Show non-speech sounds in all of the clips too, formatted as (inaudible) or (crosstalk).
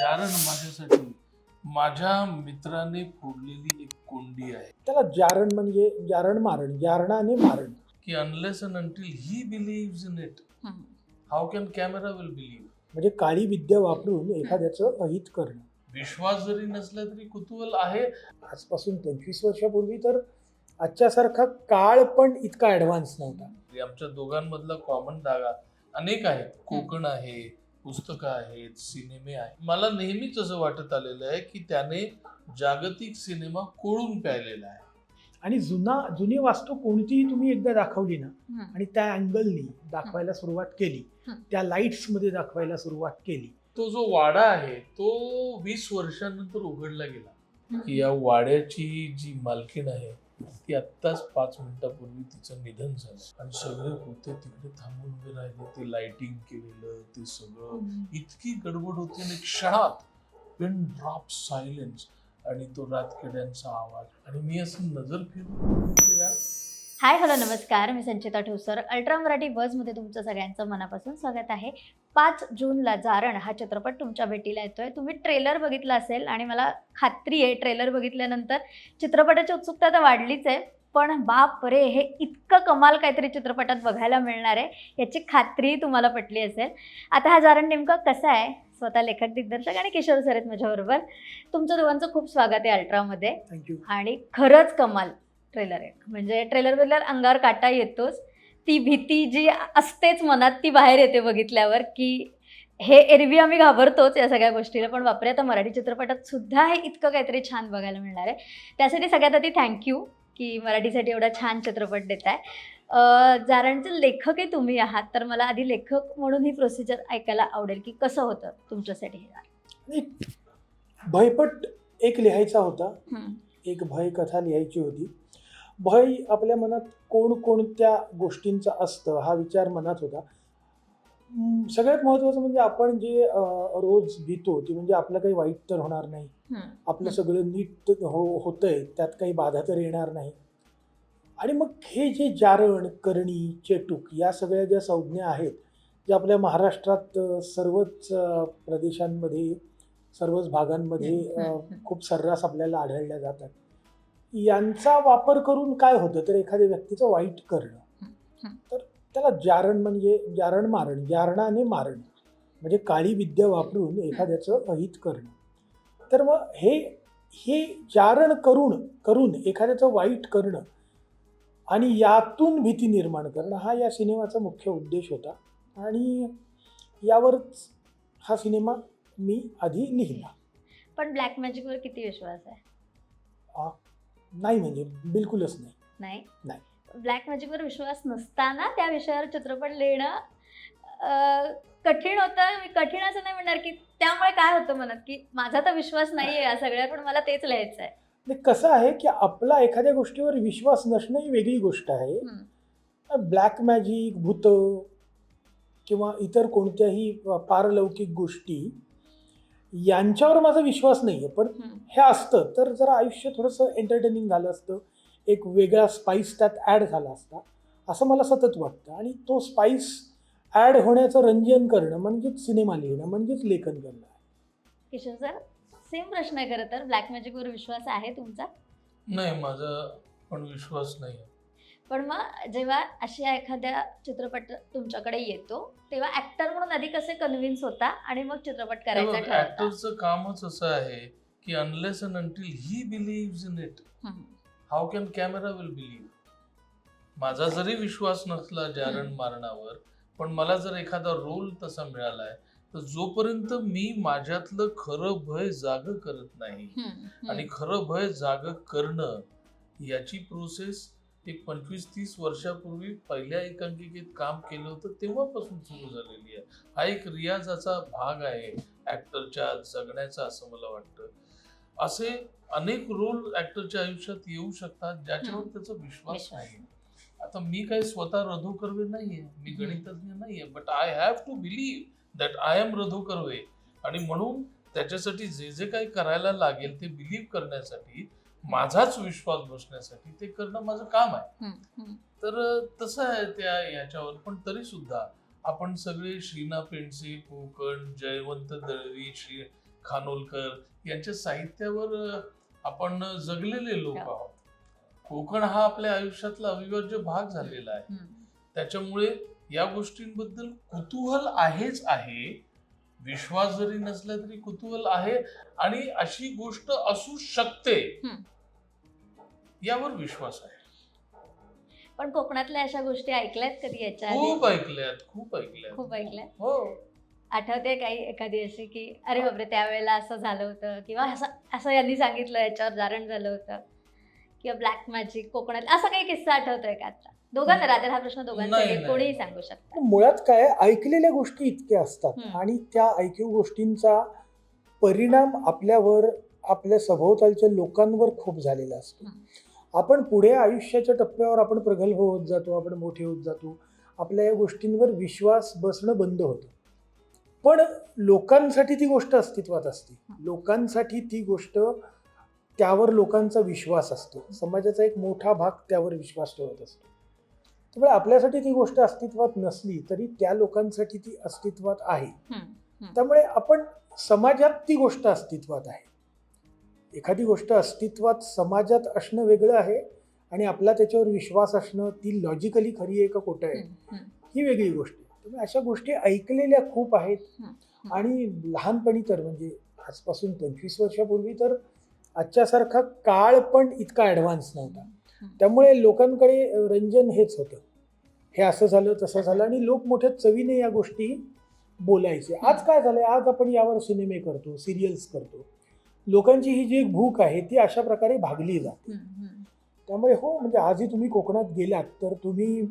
जारण माझ्यासाठी माझ्या मित्राने फोडलेली एक कोंडी आहे. त्याला जारण म्हणजे जारण मारण जारणाने मारण. की unless un until he believe in it how can camera will believe म्हणजे काळी विद्या वापरून एखाद्याचं अहित करणं. विश्वास जरी नसला तरी कुतूहल आहे. आजपासून पंचवीस वर्षापूर्वी तर आजच्यासारखा काळ पण इतका ॲडव्हान्स नव्हता. आमच्या दोघांमधला कॉमन धागा अनेक आहेत. कोकण आहे पुस्तकं आहेत सिनेमे आहेत. मला नेहमीच असं वाटत आलेलं आहे की त्याने जागतिक सिनेमा कोळून प्यायलेला आहे. आणि जुना जुनी वास्तू कोणतीही तुम्ही एकदा दाखवली ना आणि त्या अँगलनी दाखवायला सुरुवात केली. त्या लाईट्समध्ये दाखवायला सुरुवात केली. तो जो वाडा आहे तो वीस वर्षानंतर उघडला गेला. की या वाड्याची जी मालकीण आहे ती आत्ताच पाच मिनिटापूर्वी तिचं निधन झालं. आणि सगळे होते तिकडे थांबून उभे राहिले ते लाइटिंग केलेलं ते सगळं. इतकी गडबड होती आणि क्षणात पिन ड्रॉप सायलेन्स आणि तो रातखेड्यांचा आवाज. आणि मी असं नजर फिरून हाय हॅलो नमस्कार. मी संचिता ठोसर. अल्ट्रा मराठी बसमध्ये तुमचं सगळ्यांचं मनापासून स्वागत आहे. पाच जूनला जारण हा चित्रपट तुमच्या भेटीला येतोय. तुम्ही ट्रेलर बघितला असेल आणि मला खात्री आहे ट्रेलर बघितल्यानंतर चित्रपटाची उत्सुकता तर वाढलीच आहे. पण बाप रे हे इतकं कमाल काहीतरी चित्रपटात बघायला मिळणार आहे याची खात्रीही तुम्हाला पटली असेल. आता हा जारण नेमकं कसं आहे? स्वतः लेखक दिग्दर्शक आणि किशोर सर आहेत माझ्याबरोबर. तुमचं दोघांचं खूप स्वागत आहे अल्ट्रामध्ये. आणि खरंच कमाल. ट्रेलर आहे. म्हणजे ट्रेलर बघितल्यावर अंगावर काटा येतोच. ती भीती जी असतेच मनात ती बाहेर येते बघितल्यावर की हे एरवी आम्ही घाबरतोच या सगळ्या गोष्टीला. पण बापरे आता मराठी चित्रपटात सुद्धा हे इतकं काहीतरी छान बघायला मिळणार आहे. त्यासाठी सगळ्यात आधी थँक्यू की मराठीसाठी एवढा छान चित्रपट देत आहे जारणचे लेखकही तुम्ही आहात तर मला आधी लेखक म्हणून ही प्रोसिजर ऐकायला आवडेल की कसं होतं तुमच्यासाठी हे भयपट एक लिहायचा होता. एक भय कथा लिहायची होती. भय आपल्या मनात कोणकोणत्या गोष्टींचा असतं हा विचार मनात होता. सगळ्यात महत्त्वाचं म्हणजे आपण जे रोज भीतो ते म्हणजे आपलं काही वाईट तर होणार नाही. आपलं सगळं नीट हो होतंय त्यात काही बाधा तर येणार नाही. आणि मग हे जे जारण करणी चेटूक या सगळ्या ज्या संज्ञा आहेत ज्या आपल्या महाराष्ट्रात सर्वच प्रदेशांमध्ये सर्वच भागांमध्ये. खूप सर्रास आपल्याला आढळल्या जातात. यांचा वापर करून काय होतं? तर एखाद्या व्यक्तीचं वाईट करणं. तर त्याला जारण म्हणजे जारण मारण जारणाने मारण म्हणजे काळी विद्या वापरून एखाद्याचं अहित करणं. तर मग हे हे जारण करून करून एखाद्याचं वाईट करणं आणि यातून भीती निर्माण करणं हा या सिनेमाचा मुख्य उद्देश होता. आणि यावरच हा सिनेमा मी आधी लिहिला. पण ब्लॅक मॅजिकवर किती विश्वास आहे? नाही म्हणजे बिलकुलच नाही. नाही? नाही. ब्लॅक मॅजिकवर विश्वास नसताना त्या विषयावर चित्रपट लिहिणं अं, कठीण होतं. मी कठीण असं नाही म्हणणार की त्यामुळे काय होतं मनात की माझा तर विश्वास नाही आहे या सगळ्या पण मला तेच लिहायचं आहे ते कसं आहे की आपला एखाद्या गोष्टीवर विश्वास नसणं ही वेगळी गोष्ट आहे. हम्म, ब्लॅक मॅजिक भूत किंवा इतर कोणत्याही पारलौकिक गोष्टी यांच्यावर माझा विश्वास नाही आहे पण हे असतं. तर जरा आयुष्य थोडंसं एंटरटेनिंग झालं असतं. एक वेगळा स्पाइस त्यात ॲड झाला असता. असं मला सतत वाटतं. आणि तो स्पाइस ॲड होण्याचं रंजन करणं म्हणजेच सिनेमा लिहिणं म्हणजेच लेखन करणं किशोर सर सेम प्रश्न आहे खरं तर. ब्लॅक मॅजिकवर विश्वास आहे तुमचा? नाही माझा पण विश्वास नाही. पण मग जेव्हा अशा एखाद्या चित्रपट तुमच्याकडे येतो तेव्हा ऍक्टर म्हणून आधी कसे कन्व्हिन्स होता आणि मग चित्रपट करायचा ऍक्टरचं कामच असं आहे की unless un until he believe in it how can camera will believe माझा जरी विश्वास नसला जारण. मारणावर पण मला जर एखादा रोल तसा मिळालाय तर जोपर्यंत मी माझ्यातलं खरं भय जाग करत नाही. आणि खरं भय जाग करणं याची प्रोसेस एक पंचवीस तीस वर्षापूर्वी पहिल्या एकांकिकेत काम केलं होतं तेव्हापासून सुरू झालेली आहे. हा एक रियाजाचा भाग आहे ऍक्टरच्या जगण्याचा असं मला वाटतं. असे अनेक रोल ऍक्टरच्या आयुष्यात येऊ शकतात ज्याच्यावर. त्याचा विश्वास. नाही आता मी काही स्वतः रधू कर्वे नाहीये मी गणितज्ञ नाहीये but I have to believe that I am Raghu Karve आणि म्हणून त्याच्यासाठी जे जे काही करायला लागेल ते बिलीव्ह करण्यासाठी माझाच विश्वास बसण्यासाठी ते करणं माझं काम आहे. तर तसं आहे त्या याच्यावर पण तरी सुद्धा आपण सगळे श्रीना पेंडसे कोकण जयवंत दळवी श्री खानोलकर यांच्या साहित्यावर आपण जगलेले लोक. आहोत कोकण हा आपल्या आयुष्यातला अविभाज्य भाग झालेला आहे. त्याच्यामुळे या गोष्टींबद्दल कुतूहल आहेच आहे विश्वास जरी नसला तरी कुतूहल आहे आणि अशी गोष्ट असू शकते. यावर विश्वास आहे. पण कोकणातल्या अशा गोष्टी ऐकल्यात कधी याच्या खूप ऐकल्यात खूप ऐकल्यात. खूप ऐकल्यात? हो. आठवते काही एखादी अशी की अरे बापरे त्यावेळेला असं झालं होतं किंवा असं असं यांनी सांगितलं याच्यावर जारण झालं होतं. किंवा ब्लॅक मॅजिक कोकणात असा काही किस्सा आठवतोय का आता दोघांना राहते हा प्रश्न नाही, दोघांसाठी नाही. कोणीही सांगू शकता पण मुळात काय आहे, ऐकलेल्या गोष्टी इतक्या असतात हम्म. आणि त्या ऐकीव गोष्टींचा परिणाम आपल्यावर आपल्या सभोवतालच्या लोकांवर खूप झालेला असतो. आपण पुढे आयुष्याच्या टप्प्यावर आपण प्रगल्भ होत जातो आपण मोठे होत जातो आपल्या या गोष्टींवर विश्वास बसणं बंद होतं. पण लोकांसाठी ती गोष्ट अस्तित्वात असते. लोकांसाठी ती गोष्ट त्यावर लोकांचा विश्वास असतो. समाजाचा एक मोठा भाग त्यावर विश्वास ठेवत असतो. त्यामुळे आपल्यासाठी ती गोष्ट अस्तित्वात नसली तरी त्या लोकांसाठी ती अस्तित्वात आहे. त्यामुळे आपण समाजात ती गोष्ट अस्तित्वात आहे एखादी गोष्ट अस्तित्वात समाजात असणं वेगळं आहे आणि आपला त्याच्यावर विश्वास असणं ती लॉजिकली खरी आहे का खोटं आहे. ही वेगळी गोष्ट आहे त्यामुळे अशा गोष्टी ऐकलेल्या खूप आहेत. आणि लहानपणी तर म्हणजे आजपासून पंचवीस वर्षापूर्वी तर आजच्यासारखा काळ पण इतका ॲडव्हान्स नव्हता त्यामुळे लोकांकडे रंजन हेच होतं. हे असं झालं तसं झालं आणि लोक मोठ्या चवीने या गोष्टी बोलायचे. आज काय झालंय? आज आपण यावर सिनेमे करतो सिरियल्स करतो. लोकांची ही जी भूक आहे ती अशा प्रकारे भागली जाते. त्यामुळे हो म्हणजे आजही तुम्ही कोकणात गेलात तर तुम्ही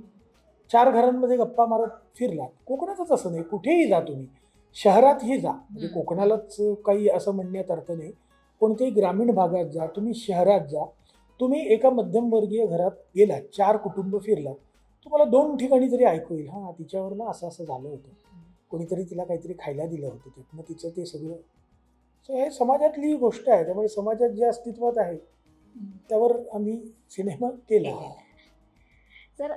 चार घरांमध्ये गप्पा मारत फिरलात. कोकणातच असं नाही कुठेही जा तुम्ही. शहरातही जा. म्हणजे. कोकणालाच काही असं म्हणण्यात अर्थ नाही. कोणत्याही ग्रामीण भागात जा तुम्ही शहरात जा. तुम्ही एका मध्यमवर्गीय घरात गेलात चार कुटुंब फिरलात तुम्हाला दोन ठिकाणी तरी ऐकू येईल हां तिच्यावर ना असं असं झालं होतं. कोणीतरी तिला काहीतरी खायला दिलं होतं त्यातनं तिचं ते सगळं. सो हे समाजातली गोष्ट आहे त्यामुळे समाजात जे अस्तित्वात आहे त्यावर आम्ही सिनेमा केला. तर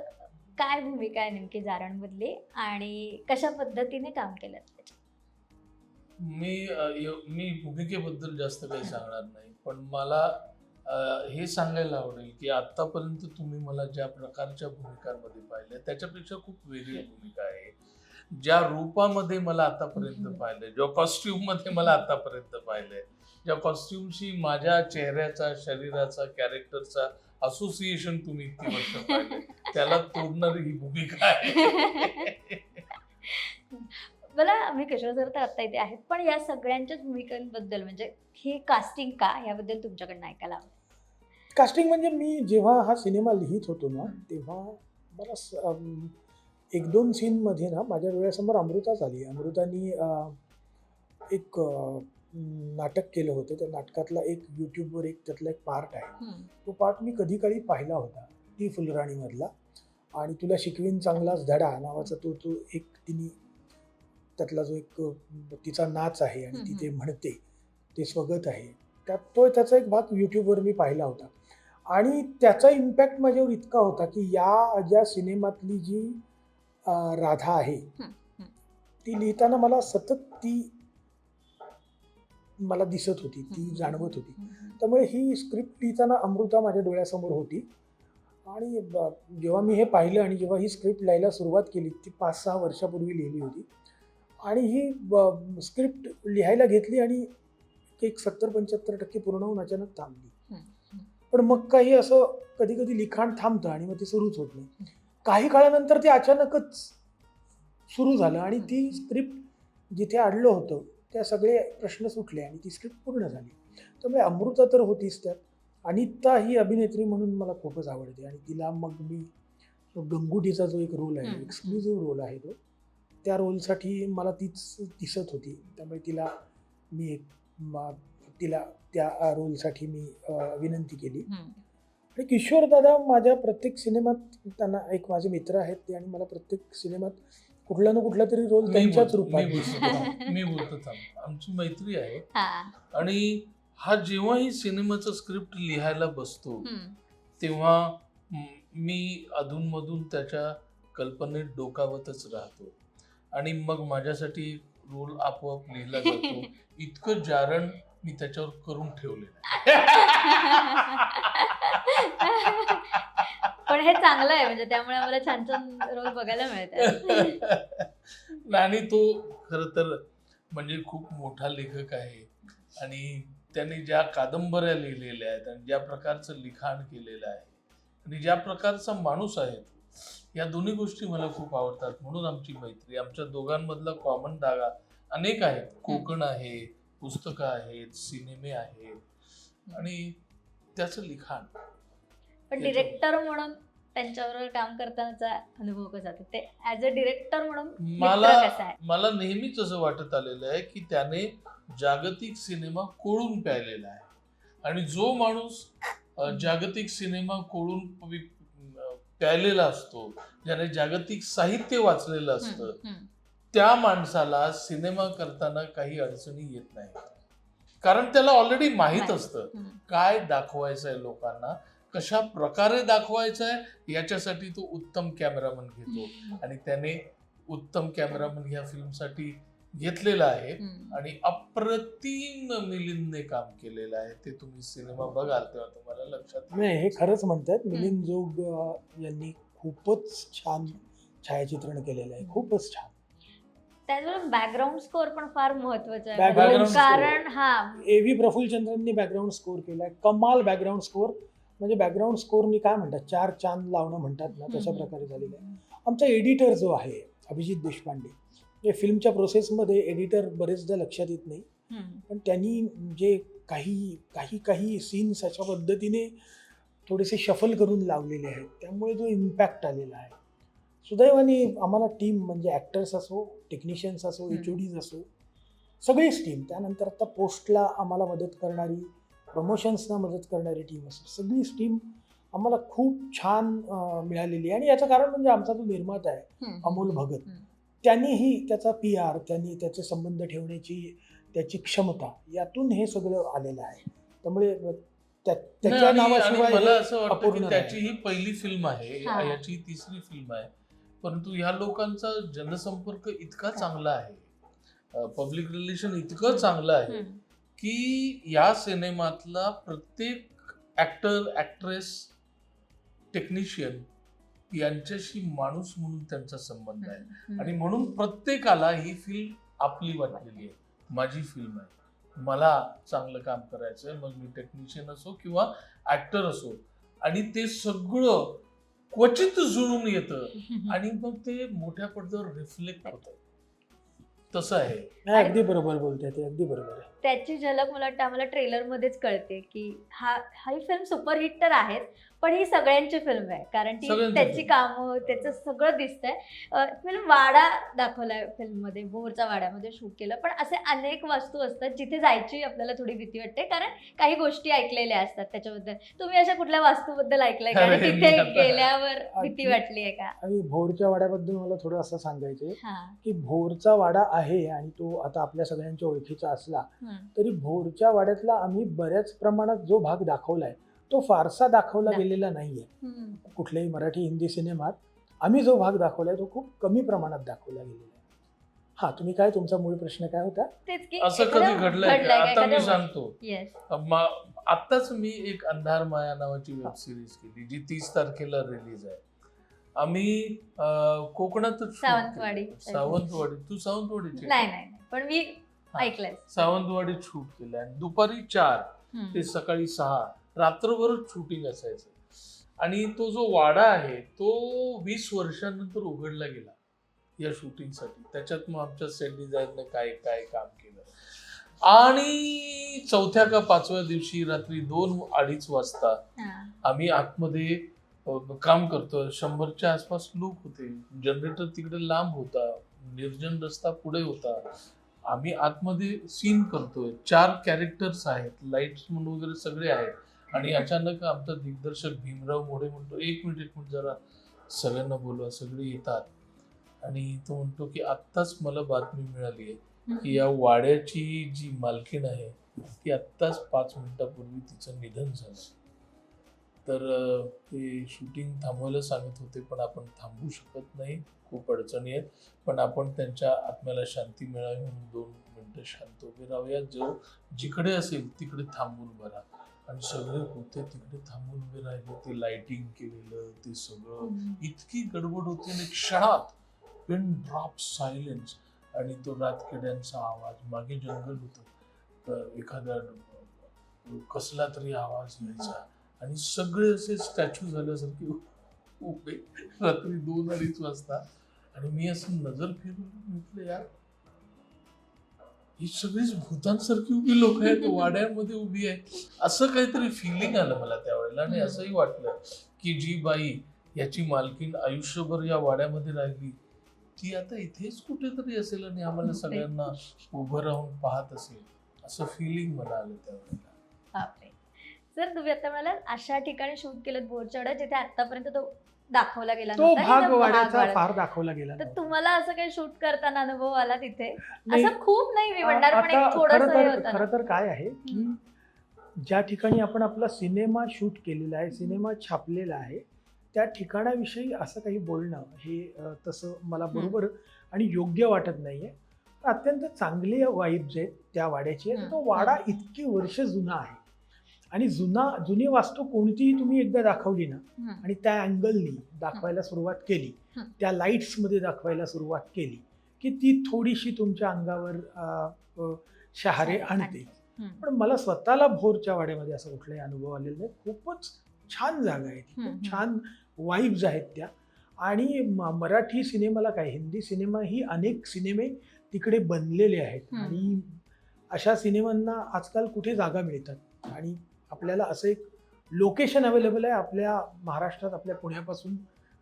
काय भूमिका आहे नेमकी जारणमधली आणि कशा पद्धतीने काम केलं? मी मी भूमिकेबद्दल जास्त काही सांगणार नाही पण मला हे सांगायला आवडेल की आतापर्यंत तुम्ही मला ज्या प्रकारच्या भूमिकांमध्ये पाहिल्या त्याच्यापेक्षा खूप वेगळी भूमिका आहे ज्या रूपामध्ये मला आतापर्यंत. पाहिलंय ज्या कॉस्ट्युममध्ये मला आतापर्यंत पाहिलंय ज्या कॉस्ट्युमशी माझ्या चेहऱ्याचा शरीराचा कॅरेक्टरचा असोसिएशन तुम्ही इतकी वर्ष पाहिलंय (laughs) त्याला तोडणारी ही भूमिका आहे (laughs) मला मी किशोर सर तर आत्ता इथे आहेत पण या सगळ्यांच्याच भूमिकांबद्दल म्हणजे ही कास्टिंग का याबद्दल तुमच्याकडनं ऐकायला. कास्टिंग म्हणजे मी जेव्हा हा सिनेमा लिहित होतो ना तेव्हा मला एक दोन सीनमध्ये ना माझ्या डोळ्यासमोर अमृता झाली अमृतानी एक नाटक केलं होतं. त्या नाटकातला एक यूट्यूबवर एक त्यातला एक पार्ट आहे. तो पार्ट मी कधी काळी पाहिला होता. ती फुलराणीमधला. आणि तुला शिकवीन चांगलाच धडा नावाचा तो तो एक तिने त्यातला जो एक तिचा नाच आहे आणि ती ते म्हणते ते स्वगत आहे. त्यात तो त्याचा एक भाग यूट्यूबवर मी पाहिला होता. आणि त्याचा इम्पॅक्ट माझ्यावर इतका होता की या ज्या सिनेमातली जी राधा आहे. ती लिहिताना मला सतत ती मला दिसत होती ती जाणवत होती. त्यामुळे ही स्क्रिप्ट लिहिताना अमृता माझ्या डोळ्यासमोर होती. आणि जेव्हा मी हे पाहिलं आणि जेव्हा ही स्क्रिप्ट लिहायला सुरुवात केली ती पाच सहा वर्षापूर्वी लिहिली होती. आणि ही स्क्रिप्ट लिहायला घेतली आणि एक सत्तर पंच्याहत्तर टक्के पूर्ण होऊन अचानक थांबली. पण मग काही असं कधी कधी लिखाण थांबतं आणि मग ते सुरूच होत नाही. काही काळानंतर ते अचानकच सुरू झालं आणि ती स्क्रिप्ट जिथे अडलं होतं त्या सगळे प्रश्न सुटले आणि ती स्क्रिप्ट पूर्ण झाली. त्यामुळे अमृता तर होतीच त्यात. अनिता ही अभिनेत्री म्हणून मला खूपच आवडते आणि तिला मग मी तो गंगुटीचा जो एक रोल आहे. एक्सक्लुझिव्ह रोल आहे तो त्या रोलसाठी मला तीच दिसत होती. त्यामुळे तिला मी एक तिला त्या रोलसाठी मी विनंती केली. आणि किशोर दादा माझ्या प्रत्येक सिनेमात त्यांना एक माझे मित्र आहेत ते आणि मला प्रत्येक सिनेमात कुठला ना कुठला तरी रोल मी त्यांच्याच बोलतो रूपात मी. बोलतो आमची मैत्री आहे हा. आणि हा जेव्हाही सिनेमाचं स्क्रिप्ट लिहायला बसतो. तेव्हा म- मी अधूनमधून त्याच्या कल्पनेत डोकावतच राहतो आणि मग माझ्यासाठी रोल आपोआप लिहिला जातो (laughs) इतकं जारण मी त्याच्यावर करून ठेवलेलं पण हे चांगलं आहे म्हणजे त्यामुळे आम्हाला छान छान रोल बघायला मिळतात. आहे आणि तो खर तर म्हणजे खूप मोठा लेखक आहे आणि त्याने ज्या कादंबऱ्या लिहिलेल्या आहेत आणि ज्या प्रकारचं लिखाण केलेलं आहे आणि ज्या प्रकारचा माणूस आहे या दोन्ही गोष्टी मला खूप आवडतात. म्हणून आमची मैत्री आमच्या दोघांमधला कॉमन धागा अनेक आहेत. कोकण आहे पुस्तकं आहेत सिनेमे आहेत आणि त्याचं लिखाण. पण डिरेक्टर म्हणून त्यांच्याबरोबर काम करतानाचा अनुभव कसा होता ते ऍज अ डिरेक्टर म्हणून मला मित्र कसा आहे? मला नेहमीच असं वाटत आलेलं आहे की त्याने जागतिक सिनेमा कोळून प्यायलेला आहे. आणि जो माणूस अ, जागतिक सिनेमा कोळून अ, प्यायलेला असतो ज्याने जागतिक साहित्य वाचलेलं असतं हम्म, हम्म. त्या माणसाला सिनेमा करताना काही अडचणी येत नाही कारण त्याला ऑलरेडी माहीत. असतं. काय दाखवायचं आहे लोकांना कशा प्रकारे दाखवायचं आहे याच्यासाठी तो उत्तम कॅमेरामन घेतो आणि त्याने उत्तम कॅमेरामन ह्या फिल्मसाठी घेतलेला आहे. आणि अप्रतिम मिलिंदने काम केलेलं आहे ते तुम्ही सिनेमा बघाल तेव्हा तुम्हाला लक्षात येईल. नाही हे खरंच म्हणतात मिलिंद जोग यांनी खूपच छान छायाचित्रण केलेलं आहे खूपच छान त्याचबरोबर बॅकग्राऊंड स्कोअर पण फार महत्त्वाचा आहे. Background score. कारण हा. ए व्ही प्रफुल्लचंद्रांनी बॅकग्राऊंड स्कोर केलाय. कमाल बॅकग्राऊंड स्कोर म्हणजे बॅकग्राऊंड स्कोरनी काय म्हणतात? चार चांद लावणं म्हणतात ना तशा हम्म. प्रकारे झालेलं आहे. आमचा एडिटर जो आहे अभिजित देशपांडे हे फिल्मच्या प्रोसेसमध्ये एडिटर बरेचदा लक्षात येत नाही. हम्म. पण त्यांनी जे काही काही काही सीन्स अशा पद्धतीने थोडेसे शफल करून लावलेले आहेत. त्यामुळे जो इम्पॅक्ट आलेला आहे. सुदैवाने आम्हाला टीम म्हणजे ॲक्टर्स असो टेक्निशियन्स असो. एच ओ डीज असो सगळीच टीम त्यानंतर आता पोस्टला आम्हाला मदत करणारी प्रमोशन्सना मदत करणारी टीम असो सगळीच टीम आम्हाला खूप छान मिळालेली आहे आणि याचं कारण म्हणजे आमचा जो निर्माता आहे. अमोल भगत. त्यांनीही त्याचा पी आर त्यांनी त्याचे संबंध ठेवण्याची त्याची क्षमता यातून हे सगळं आलेलं आहे त्यामुळे त्याच्या नावाशिवाय मला हे असं वाटतं अपूर्ण की नाही. त्याची ही पहिली फिल्म आहे हा. याची तिसरी फिल्म आहे परंतु ह्या लोकांचा जनसंपर्क इतका चांगला आहे पब्लिक रिलेशन इतकं चांगलं आहे. की या सिनेमातला प्रत्येक ऍक्टर ऍक्ट्रेस टेक्निशियन यांच्याशी माणूस म्हणून त्यांचा संबंध आहे. आणि म्हणून प्रत्येकाला ही फिल्म आपली वाटलेली आहे. माझी फिल्म आहे. मला चांगलं काम करायचं आहे मग मी टेक्निशियन असो किंवा ऍक्टर असो. आणि ते सगळं क्वचित जुळून येतं. (laughs) आणि मग ते मोठ्या पडद्यावर रिफ्लेक्ट होतं. तसं आहे. नाही अगदी बरोबर बोलते ते अगदी बरोबर आहे. त्याची झलक मला वाटतं आम्हाला ट्रेलर मध्येच कळते की हा ही फिल्म सुपरहिट तर आहेच पण ही सगळ्यांची फिल्म आहे. कारण ती त्याची. कामं त्याचं सगळं दिसतंय. फिल्म वाडा दाखवलाय फिल्ममध्ये भोरचा वाड्यामध्ये शूट केलं. पण असे अनेक वस्तू असतात जिथे जायची आपल्याला थोडी भीती वाटते. कारण काही गोष्टी ऐकलेल्या असतात त्याच्याबद्दल. तुम्ही अशा कुठल्या वास्तूबद्दल ऐकलंय का? तिथे गेल्यावर भीती वाटली आहे का? आणि भोरच्या वाड्याबद्दल मला थोडं असं सांगायचं की भोरचा वाडा आहे आणि तो आता आपल्या सगळ्यांच्या ओळखीचा असला. तरी भोरच्या वाड्यातला आम्ही बऱ्याच प्रमाणात जो भाग दाखवलाय तो फारसा दाखवला दाख- गेलेला नाहीये. कुठल्याही मराठी हिंदी सिनेमात आम्ही जो भाग दाखवलाय तो खूप कमी प्रमाणात दाखवला गेलेला आहे हा तुम्ही काय तुमचा मूळ प्रश्न काय होता तेच की असं एखादं कधी घडलंय का? घडलंय का? आता मी एखादं- सांगतो Yes. मा- आत्ताच मी एक अंधार माया नावाची वेब सिरीज केली जी तीस तारखेला रिलीज आहे आम्ही अं, कोकणातच shoot सावंतवाडी. केलं. सावंतवाडी तू सावंतवाडीची नाही नाही नाही. पण मी. ऐकलंय. सावंतवाडीत शूट केलं आणि दुपारी चार. ते सकाळी सहा रात्रभरच शूटिंग असायचं. आणि तो जो वाडा आहे तो वीस वर्षानंतर उघडला गेला या शूटिंगसाठी त्याच्यात मग आमच्या सेट डिझाईनने काय काय काम केलं. आणि चौथ्या का पाचव्या दिवशी रात्री दोन अडीच वाजता. आम्ही आतमध्ये काम करतोय शंभरच्या आसपास लोक होते. जनरेटर तिकडे लांब होता. निर्जन रस्ता पुढे होता. आम्ही आतमध्ये सीन करतोय. चार कॅरेक्टर्स आहेत. लाईट्स म्हणून वगैरे सगळे आहेत. आणि अचानक आमचा दिग्दर्शक भीमराव मोढे म्हणतो एक मिनिट एक मिनिट जरा सगळ्यांना बोलवा सगळे येतात. आणि तो म्हणतो की आत्ताच मला बातमी मिळाली आहे की या वाड्याची जी मालकीण आहे ती आत्ताच पाच मिनिटापूर्वी तिचं निधन झालं. तर ते शूटिंग थांबवायला सांगत होते पण आपण थांबू शकत नाही. खूप अडचणी आहेत. पण आपण त्यांच्या आत्म्याला शांती मिळावी म्हणून दोन मिनटं शांत उभे राहूया जो जिकडे असेल तिकडे थांबून बरा. आणि सगळे होते तिकडे थांबून उभे राहिले. ते लाइटिंग केलेलं ते सगळं. इतकी गडबड होती आणि क्षणात पिन ड्रॉप सायलेन्स आणि तो रातकिड्यांचा आवाज मागे जंगल होतं. तर एखादा कसला तरी आवाज यायचा. आणि सगळे असे स्टॅच्यू झाल्यासारखे उभे. रात्री दोन अडीच वाजता. आणि मी असं नजर फिरून म्हटलं यार ही सगळीच भूतांसारखी उभी लोक आहेत वाड्यामध्ये उभी आहे. असं काहीतरी फिलिंग आलं मला त्यावेळेला आणि. असंही वाटलं की जी बाई याची मालकीन आयुष्यभर या वाड्यामध्ये राहिली ती आता इथेच कुठेतरी असेल आणि आम्हाला सगळ्यांना उभं राहून पाहत असेल. असं फिलिंग मला आलं त्यावेळेला. सर तुम्ही आता मला अशा ठिकाणी शूट केलं बोरचढ जिथे आतापर्यंत तो दाखवला गेला तो नव्हता भाग तो वाड्याचा. फार दाखवला गेला तर नव्हता. तुम्हाला असं काही शूट करताना अनुभव आला तिथे नाही, असं खूप नाही मी म्हणणार पण आता एक थोडस खरं हे तर होतं खरं. तर काय आहे की ज्या ठिकाणी आपण आपला सिनेमा शूट केलेला आहे सिनेमा छापलेला आहे त्या ठिकाणाविषयी असं काही बोलणं हे अ, तसं मला बरोबर आणि योग्य वाटत नाहीये अत्यंत चांगले वाईब्स आहेत त्या वाड्याचे तो वाडा. इतकी वर्ष जुना आहे आणि जुना जुनी वास्तू कोणतीही तुम्ही एकदा दाखवली ना. आणि त्या अँगलनी दाखवायला सुरुवात केली. त्या लाईट्समध्ये दाखवायला सुरुवात केली की ती थोडीशी तुमच्या अंगावर शहारे आणते. पण मला स्वतःला भोरच्या वाड्यामध्ये असं कुठलाही अनुभव आलेला नाही खूपच छान जागा आहे ती खूप. छान वाईब्स आहेत त्या आणि मराठी सिनेमाला काय हिंदी सिनेमा ही अनेक सिनेमे तिकडे बनलेले आहेत. आणि अशा सिनेमांना आजकाल कुठे जागा मिळतात आणि आपल्याला असं एक लोकेशन अवेलेबल आहे आपल्या महाराष्ट्रात आपल्या पुण्यापासून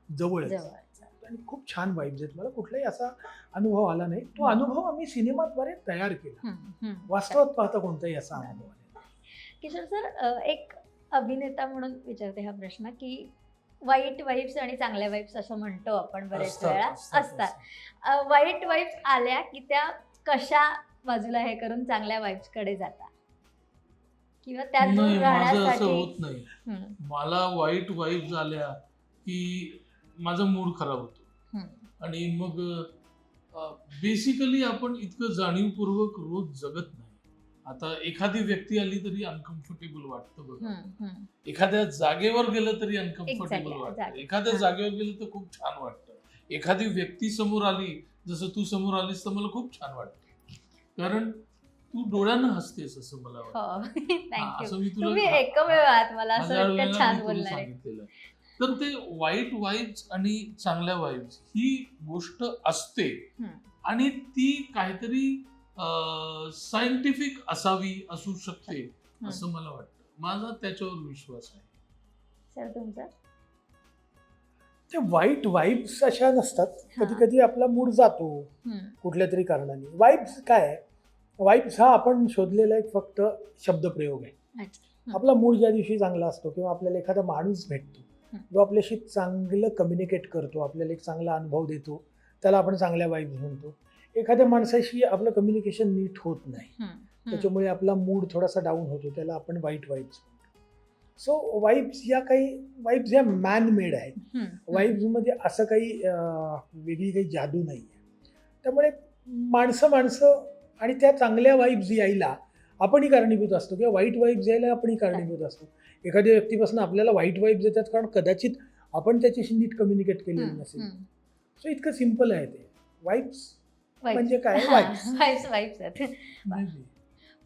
जवळच जवळचं. आणि खूप छान वाईब्स आहेत मला कुठलाही असा अनुभव आला नाही तो. अनुभव आम्ही सिनेमाद्वारे तयार केला. वास्तवात पाहता कोणताही असा अनुभव. किशोर सर एक अभिनेता म्हणून विचारते हा प्रश्न की वाईट वाईब्स आणि चांगल्या वाईब्स असं म्हणतो आपण बरेच वेळा असतात, वाईट वाईब्स आल्या की त्या कशा बाजूला हे करून चांगल्या वाईब्सकडे जातात किंवा नाही माझं असं होत नाही. मला वाईट वाईफ झाल्या की माझा मूड खराब होतो. आणि मग बेसिकली आपण इतकं जाणीवपूर्वक रोज जगत नाही. आता एखादी व्यक्ती आली तरी अनकम्फर्टेबल वाटतं बघा. एखाद्या जागेवर गेलं तरी अनकम्फर्टेबल वाटतं. एखाद्या. जागेवर गेलं तर खूप छान वाटतं. एखादी व्यक्ती समोर आली जसं तू समोर आलीस तर मला खूप छान वाटतं. कारण तू डोळ्यानं हसतेस असं मला वाटतं. (laughs) हो हा, थँक्यू असं मी तुला तुम्ही एकमेव आहात मला असं हजार इतकं वेळेला छान मी तुला बोलणार आहे. सांगितलेलं. आहे. तर ते वाईट वाईब्स आणि चांगल्या वाईब्स ही गोष्ट असते. हम्म. आणि ती काहीतरी सायंटिफिक असावी असू शकते असं मला वाटतं. माझा त्याच्यावर विश्वास आहे. सर तुमचं? ते वाईट वाईब्स अशा नसतात. हा. कधी कधी आपला मूड जातो हम्म, कुठल्या तरी कारणाने. वाईब्स काय आहे? वाईब्स हा आपण शोधलेला एक फक्त शब्दप्रयोग आहे. आपला मूड ज्या दिवशी चांगला असतो किंवा आपल्याला एखादा माणूस भेटतो. जो आपल्याशी चांगलं कम्युनिकेट करतो आपल्याला एक चांगला अनुभव देतो त्याला आपण चांगल्या वाईब्स म्हणतो. एखाद्या माणसाशी आपलं कम्युनिकेशन नीट होत नाही. त्याच्यामुळे आपला मूड थोडासा डाऊन होतो त्याला आपण वाईट वाईब्स म्हणतो. सो वाईब्स या काही वाईब्स या मॅन मेड आहेत. वाईब्समध्ये असं काही वेगळी काही जादू नाही आहे त्यामुळे माणसं माणसं आणि त्या चांगल्या वाईब्स यायला आपणही कारणीभूत असतो. किंवा वाईट वाईब्स यायला आपणही कारणीभूत असतो. एखाद्या व्यक्तीपासून आपल्याला वाईट वाईब्स येतात कारण कदाचित आपण त्याच्याशी नीट कम्युनिकेट केलेलं नसेल. सो इतकं सिंपल आहे ते. वाईब्स. म्हणजे काय? (laughs) वाईब्स आहेत.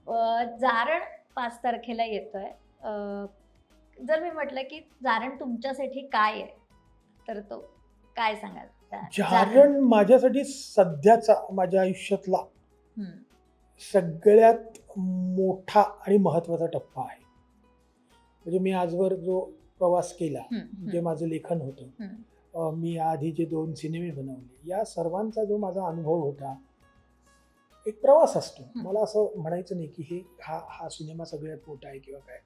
अ, जारण पाच तारखेला येतोय. जर मी म्हटलं की जारण तुमच्यासाठी काय आहे? तर तो काय सांगाल? जारण माझ्यासाठी सध्याचा माझ्या आयुष्यातला. सगळ्यात मोठा आणि महत्त्वाचा टप्पा आहे. म्हणजे मी आजवर जो प्रवास केला जे माझं लेखन होतं मी आधी जे दोन सिनेमे बनवले या सर्वांचा जो माझा अनुभव होता एक प्रवास असतो. हं. मला असं म्हणायचं नाही की हे हा हा सिनेमा सगळ्यात मोठा आहे किंवा काय.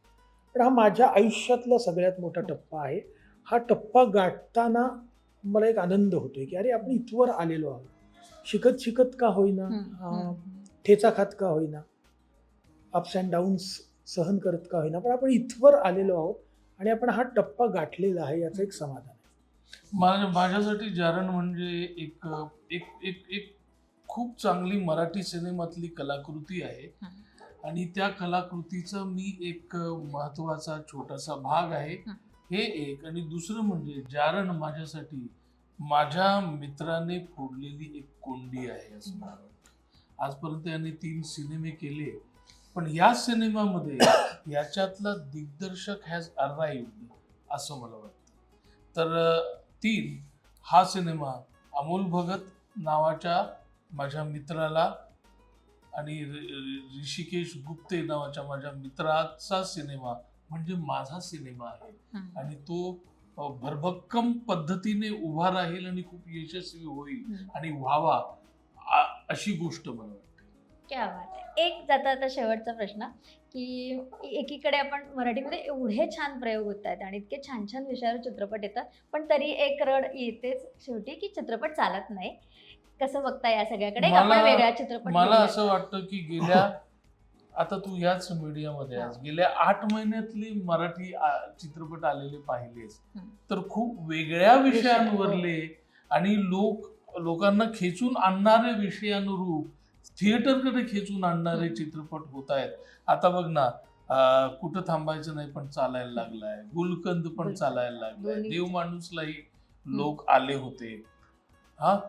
पण हा माझ्या आयुष्यातला सगळ्यात मोठा टप्पा आहे. हा टप्पा गाठताना मला एक आनंद होतोय की अरे आपण इथवर आलेलो आहोत. शिकत शिकत का होईना? हम्म, अ, हम्म. ठेचा खात का होईना? अप्स अँड डाऊन्स सहन करत का होईना? पण आपण इथवर आलेलो आहोत आणि आपण हा टप्पा गाठलेला आहे याचं एक समाधान आहे. माझ्या माझ्यासाठी जारण म्हणजे एक एक एक एक खूप चांगली मराठी सिनेमातली कलाकृती आहे. आणि त्या कलाकृतीचा मी एक महत्त्वाचा छोटासा भाग आहे. हं. एक. आणि दुसरं म्हणजे जारण माझ्यासाठी माझ्या मित्राने फोडलेली एक कोंडी आहे असं आजपर्यंत यांनी तीन सिनेमे केले. पण या सिनेमामध्ये (coughs) याच्यातला दिग्दर्शक हॅज अराईव्ड असं मला वाटतं. तर तीन हा सिनेमा अमोल भगत नावाच्या माझ्या मित्राला आणि ऋषिकेश गुप्ते नावाच्या माझ्या मित्राचा सिनेमा म्हणजे माझा सिनेमा आहे. आणि तो भरभक्कम पद्धतीने उभा राहील आणि खूप यशस्वी होईल. आणि व्हावा अशी गोष्ट मला वाटते. क्या बात आहे. एक जाता आता शेवटचा प्रश्न की एकीकडे आपण मराठीमध्ये एवढे छान प्रयोग होत आहेत आणि इतके छान छान विषयावर चित्रपट येतात पण तरी एक रड येतेच शेवटी की चित्रपट चालत नाही. कसं बघता या सगळ्याकडे? एक आपण मला- वेगळा चित्रपट मला. असं वाटतं की गेल्या आता तू याच मीडियामध्ये आहेस. गेल्या आठ महिन्यातली मराठी चित्रपट आलेले पाहिलेस. तर खूप वेगळ्या विषयांवरले आणि लोक लोकांना खेचून आणणारे विषयानुरूप थिएटरकडे खेचून आणणारे. चित्रपट होत आहेत आता बघ ना कुठं थांबायचं नाही पण चालायला लागलाय गुलकंद पण. चालायला लागलाय. देव माणूसलाही लोक आले होते हा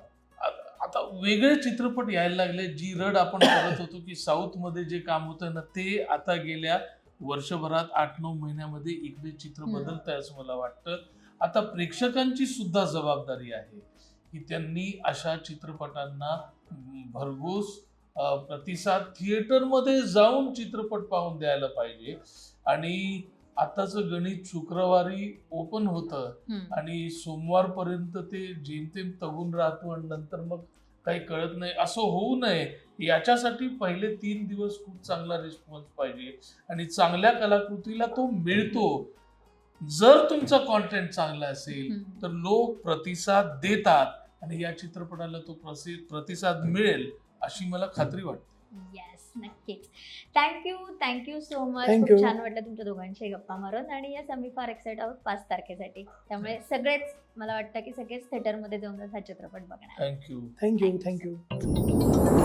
आता वेगळे चित्रपट यायला लागले जी रड आपण करत होतो की साऊथमध्ये जे काम होतं ना ते आता गेल्या वर्षभरात आठ नऊ महिन्यामध्ये इकडे चित्र. बदलत आहे असं मला वाटतं आता प्रेक्षकांची सुद्धा जबाबदारी आहे की त्यांनी अशा चित्रपटांना भरघोस प्रतिसाद थिएटरमध्ये जाऊन चित्रपट पाहून द्यायला पाहिजे. आणि आताचं गणित शुक्रवारी ओपन होतं. आणि सोमवारपर्यंत ते जेमतेम तगून राहतो आणि नंतर मग काही कळत नाही. असं होऊ नये. याच्यासाठी पहिले तीन दिवस खूप चांगला रिस्पॉन्स पाहिजे. आणि चांगल्या कलाकृतीला तो मिळतो. जर तुमचा कॉन्टेंट चांगला असेल. तर लोक प्रतिसाद देतात. आणि या चित्रपटाला तो प्रतिसाद मिळेल अशी मला खात्री वाटते. येस नक्कीच. थँक्यू थँक्यू सो मच खूप. छान वाटलं तुमच्या दोघांशी गप्पा मारून आणि यस आम्ही फार एक्साइट आहोत पाच तारखेसाठी. त्यामुळे सगळेच मला वाटतं की सगळेच थिएटरमध्ये जाऊन हा चित्रपट बघणार. Thank you thank you thank you